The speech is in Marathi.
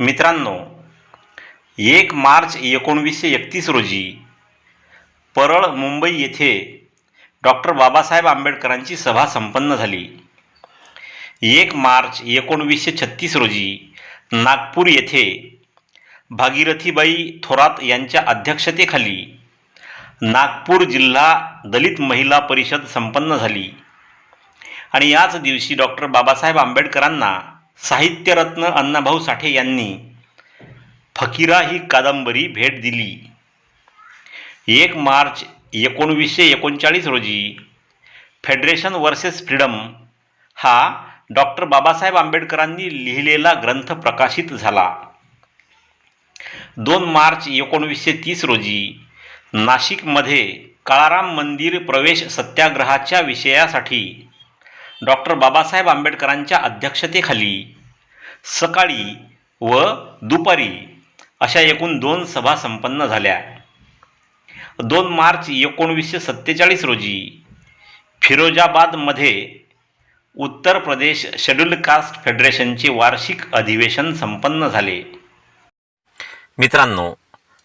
मित्रांनो एक मार्च एकोणवीसशे एकतीस रोजी परळ मुंबई येथे डॉक्टर बाबासाहेब आंबेडकरांची सभा संपन्न झाली. एक मार्च एकोणवीसशे छत्तीस रोजी नागपूर येथे भागीरथीबाई थोरात यांच्या अध्यक्षतेखाली नागपूर जिल्हा दलित महिला परिषद संपन्न झाली. आणि याच दिवशी डॉक्टर बाबासाहेब आंबेडकरांना साहित्यरत्न अण्णाभाऊ साठे यांनी फकीरा ही कादंबरी भेट दिली. एक मार्च एकोणवीसशे एकोणचाळीस रोजी फेडरेशन वर्सेस फ्रीडम हा डॉक्टर बाबासाहेब आंबेडकरांनी लिहिलेला ग्रंथ प्रकाशित झाला. दोन मार्च एकोणवीसशे तीस रोजी नाशिकमध्ये काळाराम मंदिर प्रवेश सत्याग्रहाच्या विषयासाठी डॉक्टर बाबासाहेब आंबेडकरांच्या अध्यक्षतेखाली सकाळी व दुपारी अशा एकूण दोन सभा संपन्न झाल्या. दोन मार्च एकोणवीसशे सत्तेचाळीस रोजी फिरोजाबादमध्ये उत्तर प्रदेश शेड्युल्ड कास्ट फेडरेशनचे वार्षिक अधिवेशन संपन्न झाले. मित्रांनो